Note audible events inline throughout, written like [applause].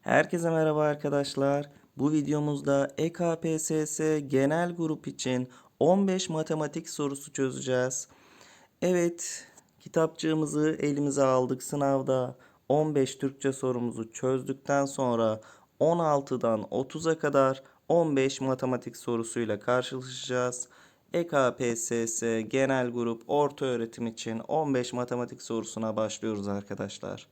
Herkese merhaba arkadaşlar. Bu videomuzda EKPSS genel grup için 15 matematik sorusu çözeceğiz. Evet, kitapçığımızı elimize aldık sınavda. 15 Türkçe sorumuzu çözdükten sonra 16'dan 30'a kadar 15 matematik sorusuyla karşılaşacağız. EKPSS genel grup orta öğretim için 15 matematik sorusuna başlıyoruz arkadaşlar.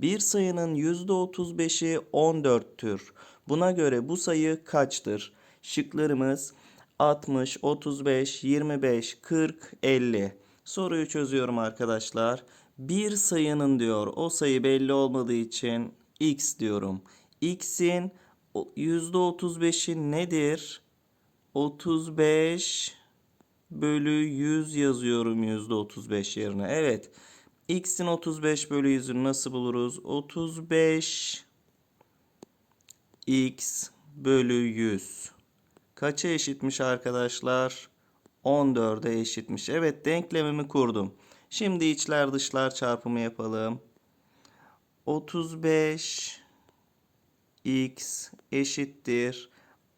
Bir sayının %35'i 14'tür. Buna göre bu sayı kaçtır? Şıklarımız 60, 35, 25, 40, 50. Soruyu çözüyorum arkadaşlar. Bir sayının diyor o sayı belli olmadığı için x diyorum. x'in o- %35'i nedir? 35 bölü 100 yazıyorum %35 yerine. Evet. X'in 35 bölü 100'ünü nasıl buluruz? 35 X bölü 100. Kaça eşitmiş arkadaşlar? 14'e eşitmiş. Evet denklemimi kurdum. Şimdi içler dışlar çarpımı yapalım. 35 X eşittir.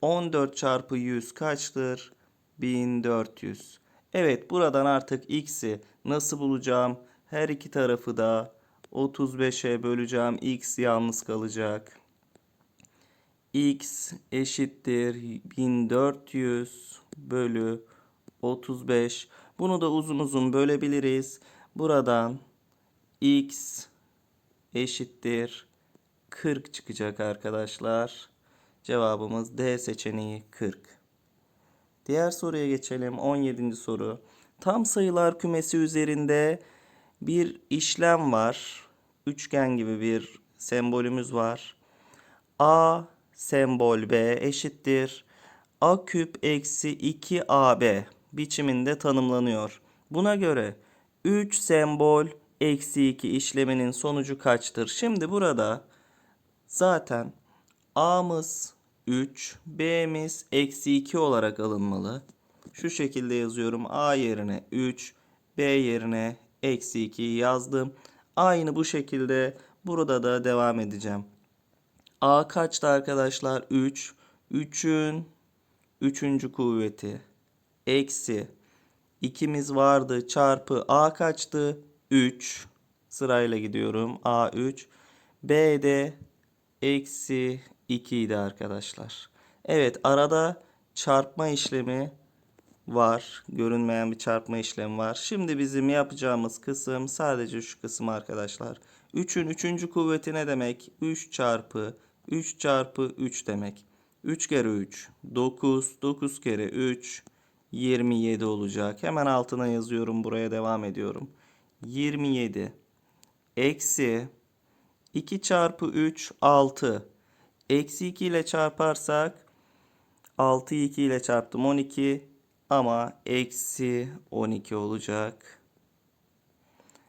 14 çarpı 100 kaçtır? 1400. Evet buradan artık x'i nasıl bulacağım? Her iki tarafı da 35'e böleceğim. x yalnız kalacak. x eşittir 1400 bölü 35. Bunu da uzun uzun bölebiliriz. Buradan x eşittir 40 çıkacak arkadaşlar. Cevabımız D seçeneği 40. Diğer soruya geçelim. 17. soru. Tam sayılar kümesi üzerinde bir işlem var. Üçgen gibi bir sembolümüz var. A sembol B eşittir. A küp eksi 2AB biçiminde tanımlanıyor. Buna göre 3 sembol eksi 2 işleminin sonucu kaçtır? Şimdi burada zaten A'mız 3, B'miz eksi 2 olarak alınmalı. Şu şekilde yazıyorum. A yerine 3, B yerine eksi 2 yazdım. Aynı bu şekilde burada da devam edeceğim. A kaçtı arkadaşlar? 3. 3'ün 3. kuvveti. Eksi. 2'miz vardı çarpı A kaçtı? 3. Sırayla gidiyorum. A 3. B de eksi 2 idi arkadaşlar. Evet arada çarpma işlemi var. Görünmeyen bir çarpma işlemi var. Şimdi bizim yapacağımız kısım sadece şu kısım arkadaşlar. 3'ün 3. kuvveti ne demek? 3 çarpı 3 çarpı 3 demek. 3 kere 3 9 9 kere 3 27 olacak. Hemen altına yazıyorum. Buraya devam ediyorum. 27 eksi 2 çarpı 3 6. Eksi 2 ile çarparsak 6'yı 2 ile çarptım 12 ama eksi 12 olacak.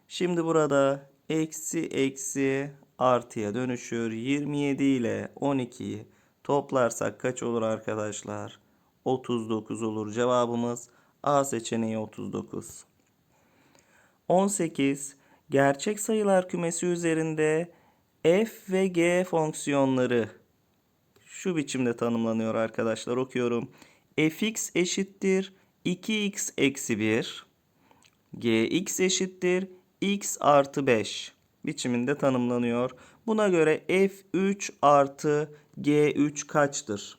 Şimdi burada eksi eksi artıya dönüşür. 27 ile 12'yi toplarsak kaç olur arkadaşlar? 39 olur. Cevabımız A seçeneği 39. 18. Gerçek sayılar kümesi üzerinde f ve g fonksiyonları şu biçimde tanımlanıyor arkadaşlar. Okuyorum. Fx eşittir 2x eksi 1. gx eşittir x artı 5 biçiminde tanımlanıyor. Buna göre f3 artı g3 kaçtır?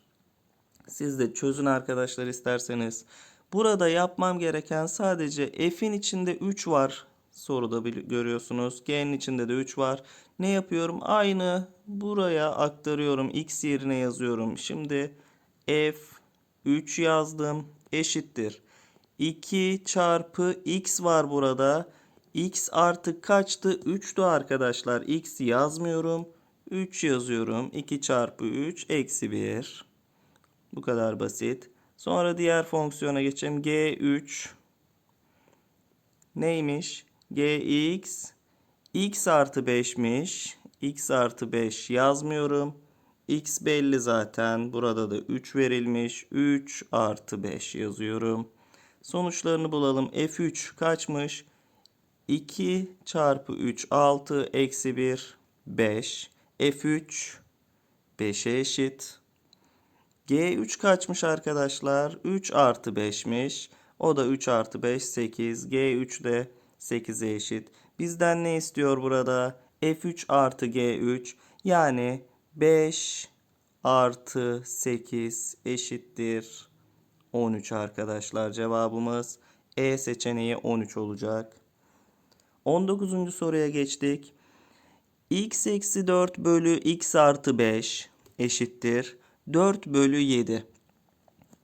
Siz de çözün arkadaşlar isterseniz. Burada yapmam gereken sadece f'in içinde 3 var. Soruda görüyorsunuz. G'nin içinde de 3 var. Ne yapıyorum? Aynı buraya aktarıyorum. X yerine yazıyorum. Şimdi f 3 yazdım. Eşittir. 2 çarpı x var burada. x artık kaçtı? 3'tü arkadaşlar. x yazmıyorum. 3 yazıyorum. 2 çarpı 3 eksi 1. Bu kadar basit. Sonra diğer fonksiyona geçelim. G3 neymiş? Gx x artı 5'miş. x artı 5 yazmıyorum. X belli zaten. Burada da 3 verilmiş. 3 artı 5 yazıyorum. Sonuçlarını bulalım. F3 kaçmış? 2 çarpı 3 6 eksi 1 5. F3 5'e eşit. G3 kaçmış arkadaşlar? 3 artı 5'miş. O da 3 artı 5 8. G3 de 8'e eşit. Bizden ne istiyor burada? F3 artı G3 yani 5 artı 8 eşittir 13 arkadaşlar. Cevabımız E seçeneği 13 olacak. 19. soruya geçtik. x eksi 4 bölü x artı 5 eşittir 4 bölü 7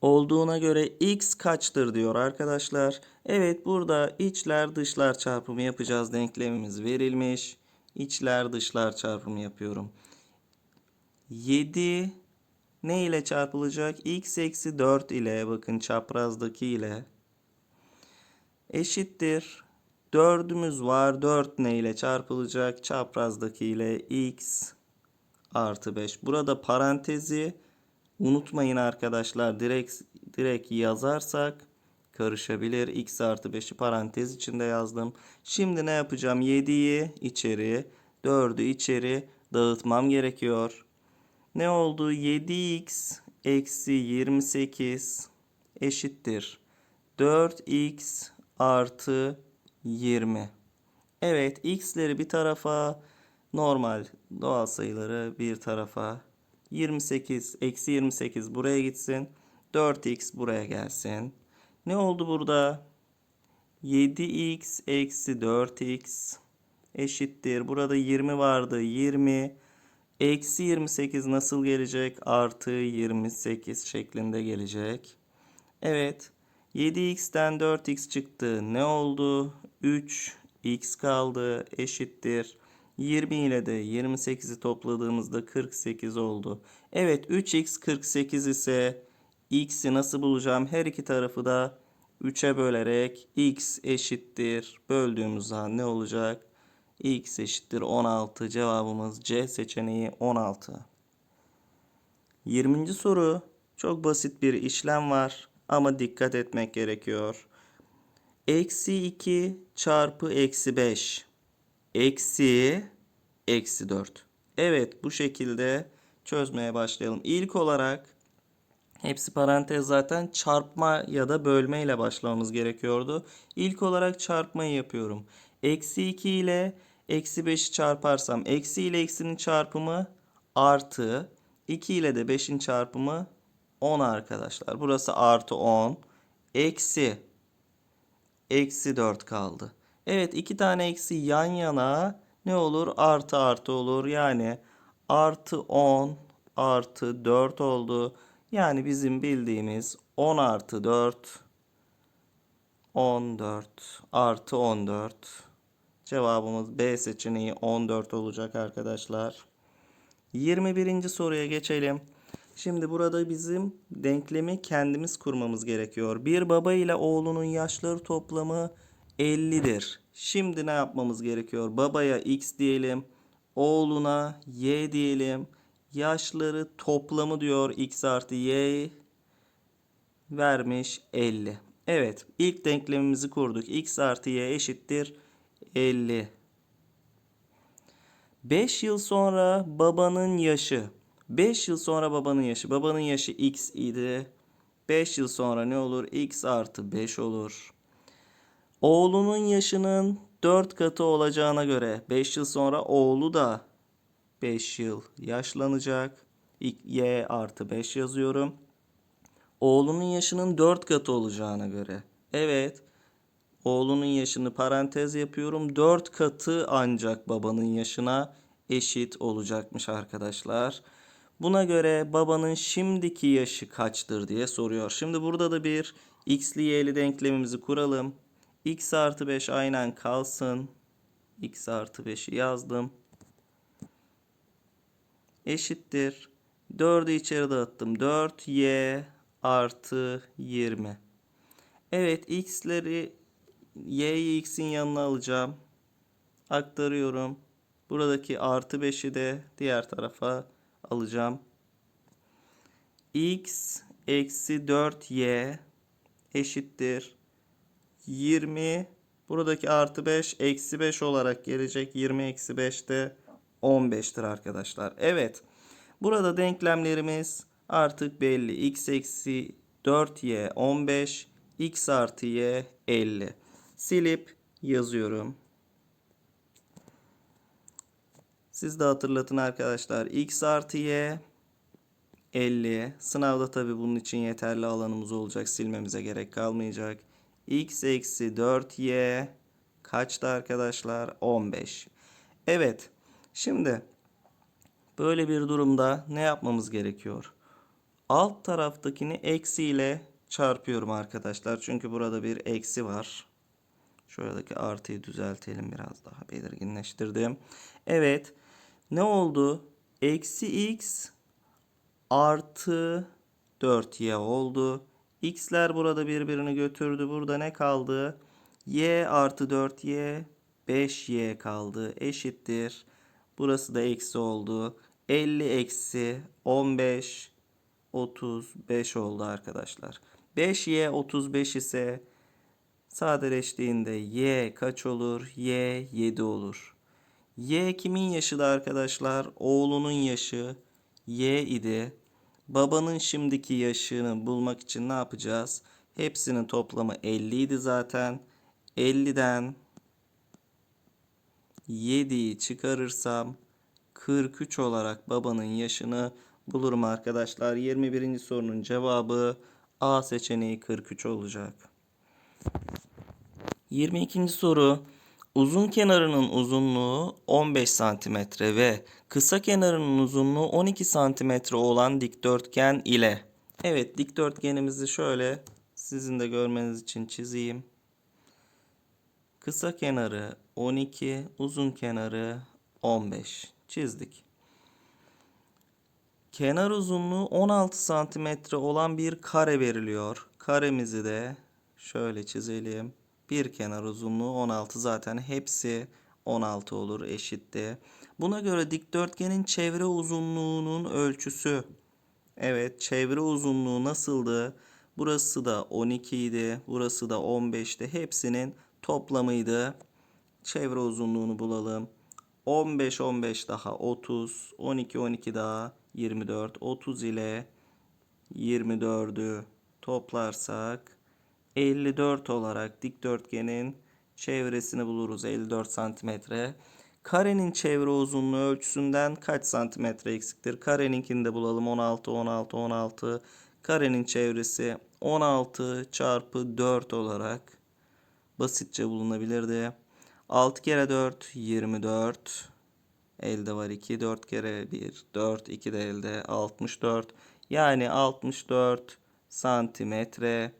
olduğuna göre x kaçtır diyor arkadaşlar. Evet burada içler dışlar çarpımı yapacağız. Denklemimiz verilmiş. İçler dışlar çarpımı yapıyorum. 7 ne ile çarpılacak? x eksi 4 ile bakın çaprazdaki ile eşittir. 4'ümüz var. 4 ne ile çarpılacak? Çaprazdaki ile x artı 5. Burada parantezi unutmayın arkadaşlar. Direkt, direkt yazarsak karışabilir. x artı 5'i parantez içinde yazdım. Şimdi ne yapacağım? 7'yi içeri, 4'ü içeri dağıtmam gerekiyor. Ne oldu? 7x eksi 28 eşittir. 4x artı 20. Evet x'leri bir tarafa normal doğal sayıları bir tarafa 28 eksi 28 buraya gitsin. 4x buraya gelsin. Ne oldu burada? 7x eksi 4x eşittir. Burada 20 vardı. 20 eksi 28 nasıl gelecek? Artı 28 şeklinde gelecek. Evet. 7x'ten 4x çıktı. Ne oldu? 3x kaldı. Eşittir. 20 ile de 28'i topladığımızda 48 oldu. Evet 3x 48 ise x'i nasıl bulacağım? Her iki tarafı da 3'e bölerek x eşittir. Böldüğümüz zaman ne olacak? X eşittir 16. Cevabımız C seçeneği 16. 20. soru. Çok basit bir işlem var ama dikkat etmek gerekiyor. Eksi 2 çarpı eksi 5 eksi eksi 4. Evet bu şekilde çözmeye başlayalım. İlk olarak hepsi parantez zaten çarpma ya da bölme ile başlamamız gerekiyordu. İlk olarak çarpmayı yapıyorum. Eksi 2 ile eksi 5'i çarparsam eksi ile eksinin çarpımı artı 2 ile de 5'in çarpımı 10 arkadaşlar. Burası artı 10 eksi eksi 4 kaldı. Evet iki tane eksi yan yana ne olur? Artı artı olur. Yani artı 10 artı 4 oldu. Yani bizim bildiğimiz 10 artı 4 14 artı 14. Cevabımız B seçeneği 14 olacak arkadaşlar. 21. soruya geçelim. Şimdi burada bizim denklemi kendimiz kurmamız gerekiyor. Bir baba ile oğlunun yaşları toplamı 50'dir. Şimdi ne yapmamız gerekiyor? Babaya x diyelim. Oğluna y diyelim. Yaşları toplamı diyor x artı y vermiş 50. Evet ilk denklemimizi kurduk. x artı y eşittir 50. 5 yıl sonra babanın yaşı. 5 yıl sonra babanın yaşı. Babanın yaşı x idi. 5 yıl sonra ne olur? x artı 5 olur. Oğlunun yaşının 4 katı olacağına göre 5 yıl sonra oğlu da 5 yıl yaşlanacak. Y artı 5 yazıyorum. Oğlunun yaşının 4 katı olacağına göre. Evet. Oğlunun yaşını parantez yapıyorum. 4 katı ancak babanın yaşına eşit olacakmış arkadaşlar. Buna göre babanın şimdiki yaşı kaçtır diye soruyor. Şimdi burada da bir x'li y'li denklemimizi kuralım. x artı 5 aynen kalsın. x artı 5'i yazdım. Eşittir. 4'ü içeri dağıttım. 4y artı 20. Evet x'leri y'yi x'in yanına alacağım. Aktarıyorum. Buradaki artı 5'i de diğer tarafa alacağım. x eksi 4y eşittir. 20 buradaki artı 5 eksi 5 olarak gelecek. 20 eksi 5 de 15'tir arkadaşlar. Evet. Burada denklemlerimiz artık belli. x eksi 4y 15, x artı y 50. Silip yazıyorum. Siz de hatırlatın arkadaşlar. x artı y 50. Sınavda tabi bunun için yeterli alanımız olacak. Silmemize gerek kalmayacak. x eksi 4y kaçtı arkadaşlar? 15. Evet. Şimdi böyle bir durumda ne yapmamız gerekiyor? Alt taraftakini eksi ile çarpıyorum arkadaşlar. Çünkü burada bir eksi var. Şuradaki artıyı düzeltelim biraz daha belirginleştirdim. Evet. Ne oldu? Eksi x artı 4y oldu. X'ler burada birbirini götürdü. Burada ne kaldı? y artı 4y 5y kaldı. Eşittir. Burası da eksi oldu. 50 eksi 15 35 oldu arkadaşlar. 5y 35 ise sadeleştiğinde y kaç olur? y 7 olur. Y kimin yaşıdı arkadaşlar? Oğlunun yaşı Y idi. Babanın şimdiki yaşını bulmak için ne yapacağız? Hepsinin toplamı 50 idi zaten. 50'den 7'yi çıkarırsam 43 olarak babanın yaşını bulurum arkadaşlar. 21. sorunun cevabı A seçeneği 43 olacak. 22. soru. Uzun kenarının uzunluğu 15 cm ve kısa kenarının uzunluğu 12 cm olan dikdörtgen ile Evet dikdörtgenimizi şöyle sizin de görmeniz için çizeyim. Kısa kenarı 12, uzun kenarı 15 çizdik. Kenar uzunluğu 16 santimetre olan bir kare veriliyor. Karemizi de şöyle çizelim. Bir kenar uzunluğu 16 zaten hepsi 16 olur eşitti. Buna göre dikdörtgenin çevre uzunluğunun ölçüsü. Evet çevre uzunluğu nasıldı? Burası da 12 idi. Burası da 15'ti. Hepsinin toplamıydı. Çevre uzunluğunu bulalım. 15 15 daha 30. 12 12 daha 24. 30 ile 24'ü toplarsak 54 olarak dikdörtgenin çevresini buluruz 54 santimetre. Karenin çevre uzunluğu ölçüsünden kaç santimetre eksiktir? Kareninkini de bulalım 16 16 16. Karenin çevresi 16 çarpı 4 olarak basitçe bulunabilirdi. 6 kere 4 24. Elde var 2. 4 kere 1 4. 2 de elde 64. Yani 64 santimetre.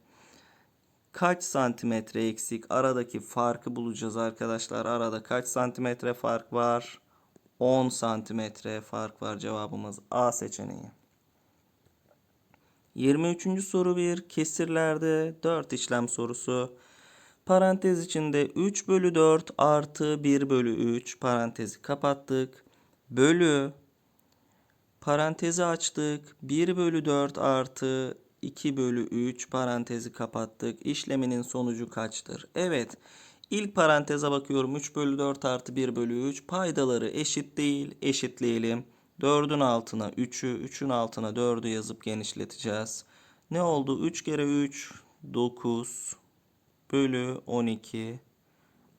Kaç santimetre eksik? Aradaki farkı bulacağız arkadaşlar. Arada kaç santimetre fark var? 10 santimetre fark var. Cevabımız A seçeneği. 23. soru bir kesirlerde 4 işlem sorusu. Parantez içinde 3 bölü 4 artı 1 bölü 3 parantezi kapattık. Bölü parantezi açtık. 1 bölü 4 artı 2 bölü 3 parantezi kapattık. İşleminin sonucu kaçtır? Evet. İlk paranteze bakıyorum. 3 bölü 4 artı 1 bölü 3. Paydaları eşit değil. Eşitleyelim. 4'ün altına 3'ü, 3'ün altına 4'ü yazıp genişleteceğiz. Ne oldu? 3 kere 3, 9 bölü 12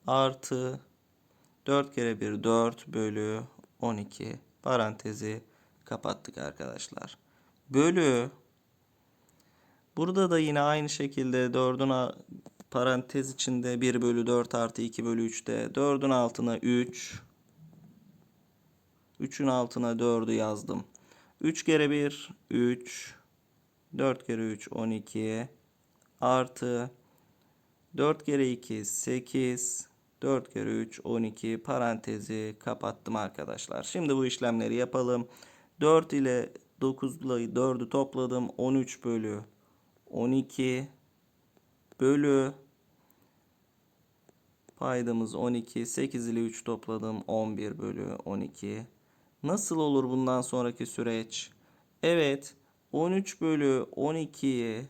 artı 4 kere 1, 4 bölü 12 parantezi kapattık arkadaşlar. Bölü Burada da yine aynı şekilde 4'ün parantez içinde 1 bölü 4 artı 2 bölü 3'te 4'ün altına 3 3'ün altına 4'ü yazdım. 3 kere 1 3 4 kere 3 12 artı 4 kere 2 8 4 kere 3 12 parantezi kapattım arkadaşlar. Şimdi bu işlemleri yapalım. 4 ile 9 ile 4'ü topladım. 13 bölü 12 bölü paydamız 12. 8 ile 3 topladım. 11 bölü 12. Nasıl olur bundan sonraki süreç? Evet 13 bölü 12'yi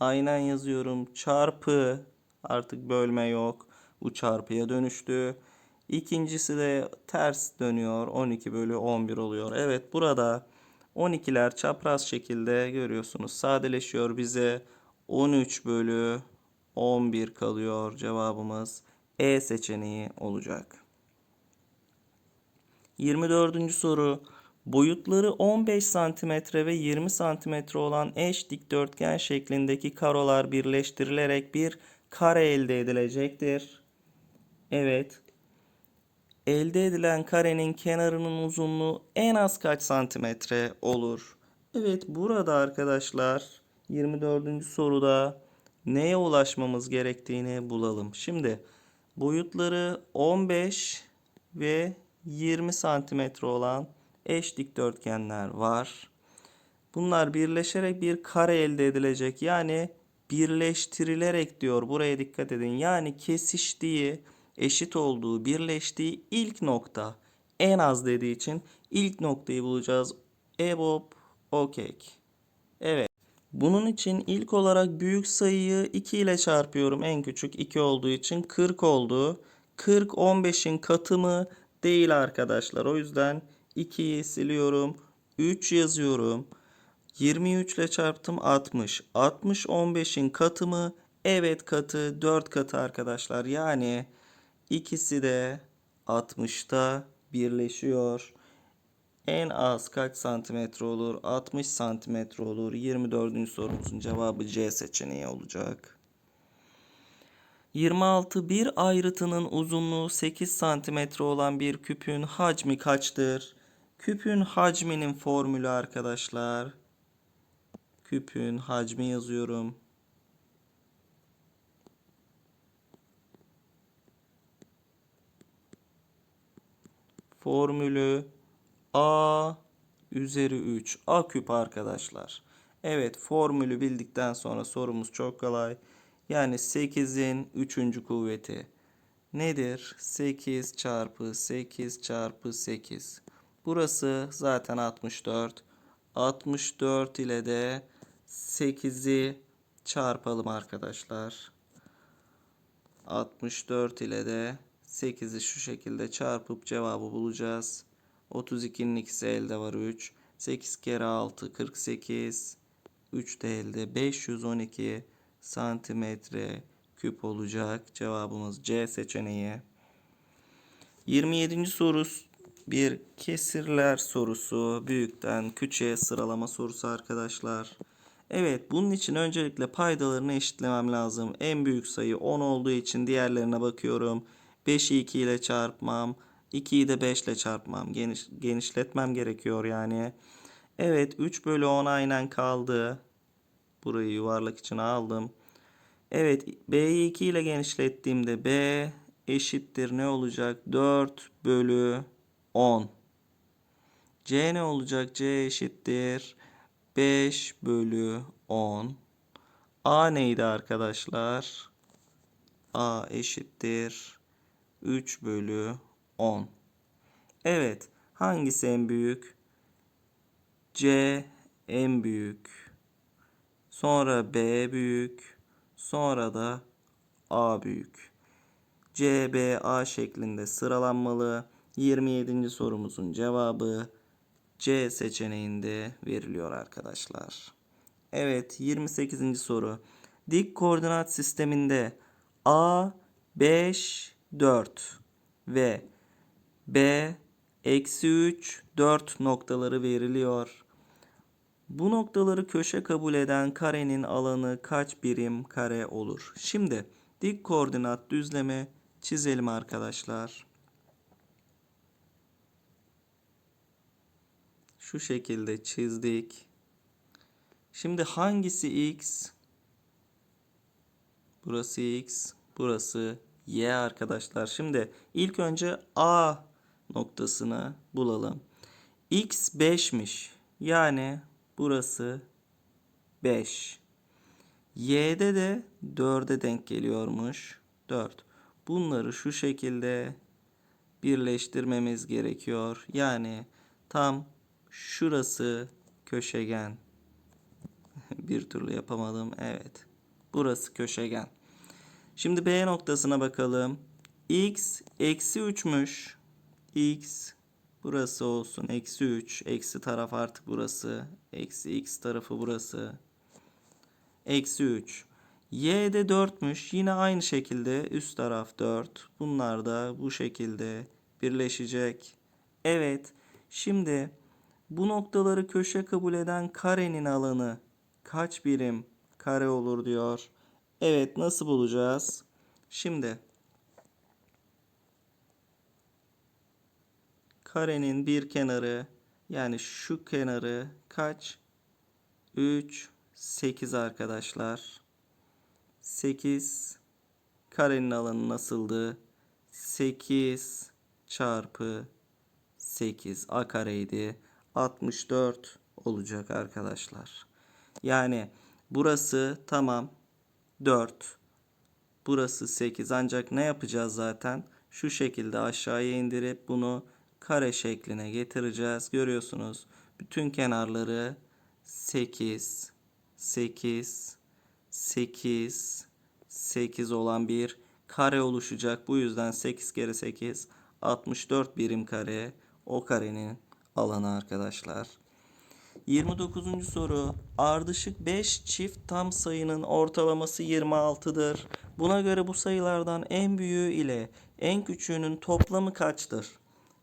aynen yazıyorum. Çarpı artık bölme yok. Bu çarpıya dönüştü. İkincisi de ters dönüyor. 12 bölü 11 oluyor. Evet burada 12'ler çapraz şekilde görüyorsunuz. Sadeleşiyor bize. 13 bölü 11 kalıyor. Cevabımız E seçeneği olacak. 24. soru. Boyutları 15 cm ve 20 cm olan eş dikdörtgen şeklindeki karolar birleştirilerek bir kare elde edilecektir. Evet. Elde edilen karenin kenarının uzunluğu en az kaç santimetre olur? Evet burada arkadaşlar 24. soruda neye ulaşmamız gerektiğini bulalım. Şimdi boyutları 15 ve 20 santimetre olan eş dikdörtgenler var. Bunlar birleşerek bir kare elde edilecek. Yani birleştirilerek diyor. Buraya dikkat edin. Yani kesiştiği, eşit olduğu, birleştiği ilk nokta en az dediği için ilk noktayı bulacağız. EBOB okek. Evet. Bunun için ilk olarak büyük sayıyı 2 ile çarpıyorum. En küçük 2 olduğu için 40 oldu. 40 15'in katı mı? Değil arkadaşlar. O yüzden 2'yi siliyorum. 3 yazıyorum. 23 ile çarptım 60. 60 15'in katı mı? Evet katı 4 katı arkadaşlar. Yani ikisi de 60'ta birleşiyor. En az kaç santimetre olur? 60 santimetre olur. 24. sorumuzun cevabı C seçeneği olacak. 26 bir ayrıtının uzunluğu 8 santimetre olan bir küpün hacmi kaçtır? Küpün hacminin formülü arkadaşlar. Küpün hacmi yazıyorum. Formülü A üzeri 3. A küp arkadaşlar. Evet formülü bildikten sonra sorumuz çok kolay. Yani 8'in 3. kuvveti nedir? 8 çarpı 8 çarpı 8. Burası zaten 64. 64 ile de 8'i çarpalım arkadaşlar. 64 ile de 8'i şu şekilde çarpıp cevabı bulacağız. 32'nin ikisi elde var 3. 8 kere 6 48. 3 de elde 512 santimetre küp olacak. Cevabımız C seçeneği. 27. soru bir kesirler sorusu. Büyükten küçüğe sıralama sorusu arkadaşlar. Evet bunun için öncelikle paydalarını eşitlemem lazım. En büyük sayı 10 olduğu için diğerlerine bakıyorum. 5'i 2 ile çarpmam. 2'yi de 5 ile çarpmam. Geniş, genişletmem gerekiyor yani. Evet 3 bölü 10 aynen kaldı. Burayı yuvarlak için aldım. Evet B'yi 2 ile genişlettiğimde B eşittir ne olacak? 4 bölü 10. C ne olacak? C eşittir 5 bölü 10. A neydi arkadaşlar? A eşittir 3 bölü 10. Evet. Hangisi en büyük? C en büyük. Sonra B büyük. Sonra da A büyük. C, B, A şeklinde sıralanmalı. 27. sorumuzun cevabı C seçeneğinde veriliyor arkadaşlar. Evet 28. soru. Dik koordinat sisteminde A 5 4 ve B eksi 3 4 noktaları veriliyor. Bu noktaları köşe kabul eden karenin alanı kaç birim kare olur? Şimdi dik koordinat düzlemi çizelim arkadaşlar. Şu şekilde çizdik. Şimdi hangisi x? Burası x, burası y arkadaşlar. Şimdi ilk önce a noktasını bulalım. x 5'miş. Yani burası 5. y'de de 4'e denk geliyormuş. 4. Bunları şu şekilde birleştirmemiz gerekiyor. Yani tam şurası köşegen. [laughs] Bir türlü yapamadım. Evet. Burası köşegen. Şimdi B noktasına bakalım. X eksi 3'müş. X Burası olsun eksi 3. Eksi taraf artık burası. Eksi x tarafı burası. Eksi 3. Y de 4'müş. Yine aynı şekilde üst taraf 4. Bunlar da bu şekilde birleşecek. Evet. Şimdi bu noktaları köşe kabul eden karenin alanı kaç birim kare olur diyor. Evet nasıl bulacağız? Şimdi karenin bir kenarı yani şu kenarı kaç? 3 8 arkadaşlar. 8 karenin alanı nasıldı? 8 çarpı 8 a kareydi. 64 olacak arkadaşlar. Yani burası tamam 4. Burası 8 ancak ne yapacağız zaten? Şu şekilde aşağıya indirip bunu kare şekline getireceğiz. Görüyorsunuz bütün kenarları 8, 8, 8, 8 olan bir kare oluşacak. Bu yüzden 8 kere 8 64 birim kare o karenin alanı arkadaşlar. 29. soru. Ardışık 5 çift tam sayının ortalaması 26'dır. Buna göre bu sayılardan en büyüğü ile en küçüğünün toplamı kaçtır?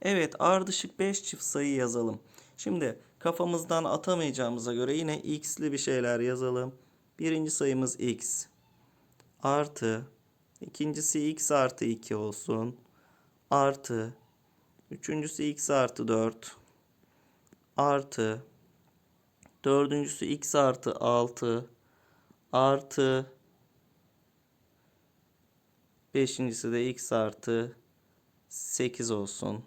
Evet, ardışık 5 çift sayı yazalım. Şimdi kafamızdan atamayacağımıza göre yine x'li bir şeyler yazalım. Birinci sayımız x. Artı. ikincisi x artı 2 olsun. Artı. Üçüncüsü x artı 4. Artı. Dördüncüsü x artı 6 artı beşincisi de x artı 8 olsun.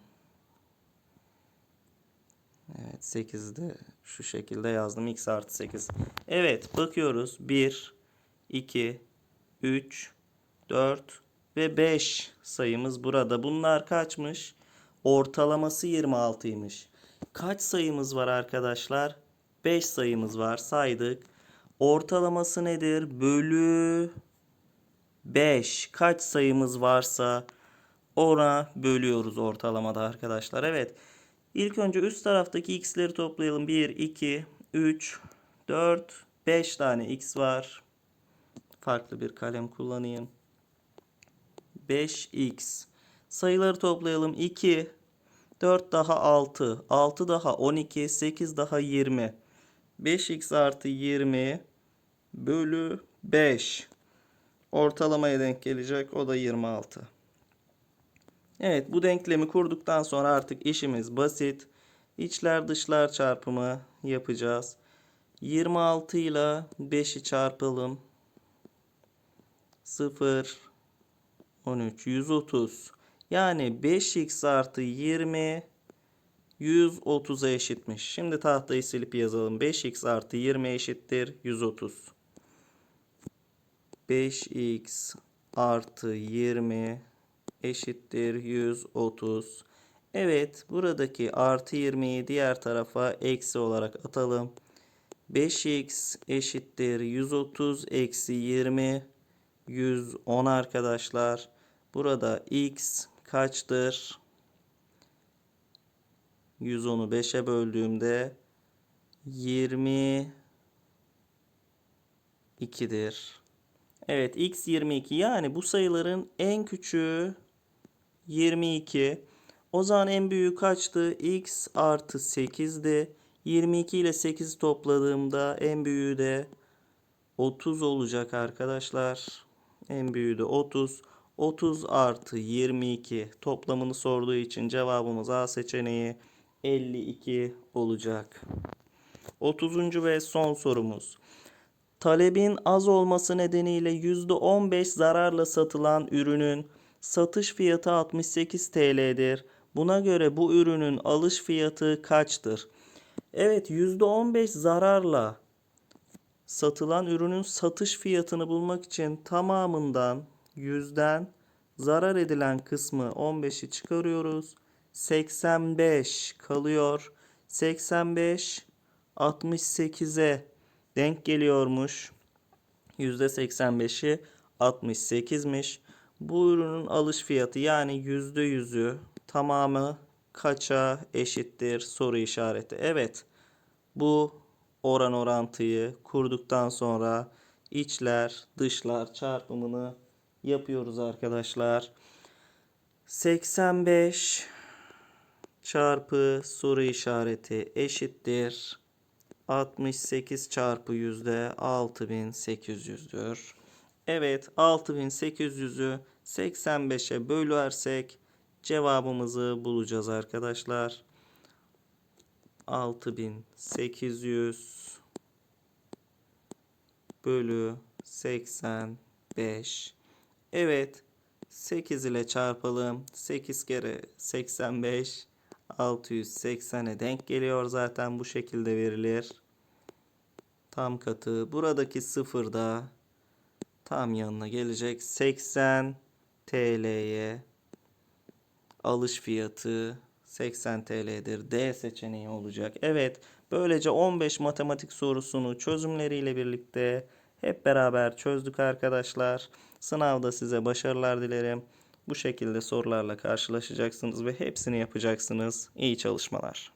Evet 8'i de şu şekilde yazdım. x artı 8. Evet bakıyoruz. 1, 2, 3, 4 ve 5 sayımız burada. Bunlar kaçmış? Ortalaması 26'ymış. Kaç sayımız var arkadaşlar? 5 sayımız var saydık. Ortalaması nedir? Bölü 5. Kaç sayımız varsa ona bölüyoruz ortalamada arkadaşlar. Evet. İlk önce üst taraftaki x'leri toplayalım. 1, 2, 3, 4, 5 tane x var. Farklı bir kalem kullanayım. 5x. Sayıları toplayalım. 2, 4 daha 6, 6 daha 12, 8 daha 20. 5x artı 20 bölü 5. Ortalamaya denk gelecek. O da 26. Evet bu denklemi kurduktan sonra artık işimiz basit. İçler dışlar çarpımı yapacağız. 26 ile 5'i çarpalım. 0 13 130. Yani 5x artı 20 130'a eşitmiş. Şimdi tahtayı silip yazalım. 5x artı 20 eşittir 130. 5x artı 20 eşittir 130. Evet buradaki artı 20'yi diğer tarafa eksi olarak atalım. 5x eşittir 130 eksi 20 110 arkadaşlar. Burada x kaçtır? 110'u 5'e böldüğümde 22'dir. Evet x 22 yani bu sayıların en küçüğü 22. O zaman en büyüğü kaçtı? x artı 8'di. 22 ile 8 topladığımda en büyüğü de 30 olacak arkadaşlar. En büyüğü de 30. 30 artı 22 toplamını sorduğu için cevabımız A seçeneği 52 olacak. 30. ve son sorumuz. Talebin az olması nedeniyle %15 zararla satılan ürünün satış fiyatı 68 TL'dir. Buna göre bu ürünün alış fiyatı kaçtır? Evet %15 zararla satılan ürünün satış fiyatını bulmak için tamamından yüzden zarar edilen kısmı 15'i çıkarıyoruz. 85 kalıyor. 85 68'e denk geliyormuş. %85'i 68'miş. Bu ürünün alış fiyatı yani %100'ü tamamı kaça eşittir soru işareti. Evet. Bu oran orantıyı kurduktan sonra içler dışlar çarpımını yapıyoruz arkadaşlar. 85 çarpı soru işareti eşittir. 68 çarpı yüzde 6800'dür. Evet 6800'ü 85'e bölersek cevabımızı bulacağız arkadaşlar. 6800 bölü 85. Evet 8 ile çarpalım. 8 kere 85 680'e denk geliyor zaten bu şekilde verilir. Tam katı. Buradaki sıfır da tam yanına gelecek. 80 TL'ye alış fiyatı 80 TL'dir. D seçeneği olacak. Evet, böylece 15 matematik sorusunu çözümleriyle birlikte hep beraber çözdük arkadaşlar. Sınavda size başarılar dilerim. Bu şekilde sorularla karşılaşacaksınız ve hepsini yapacaksınız. İyi çalışmalar.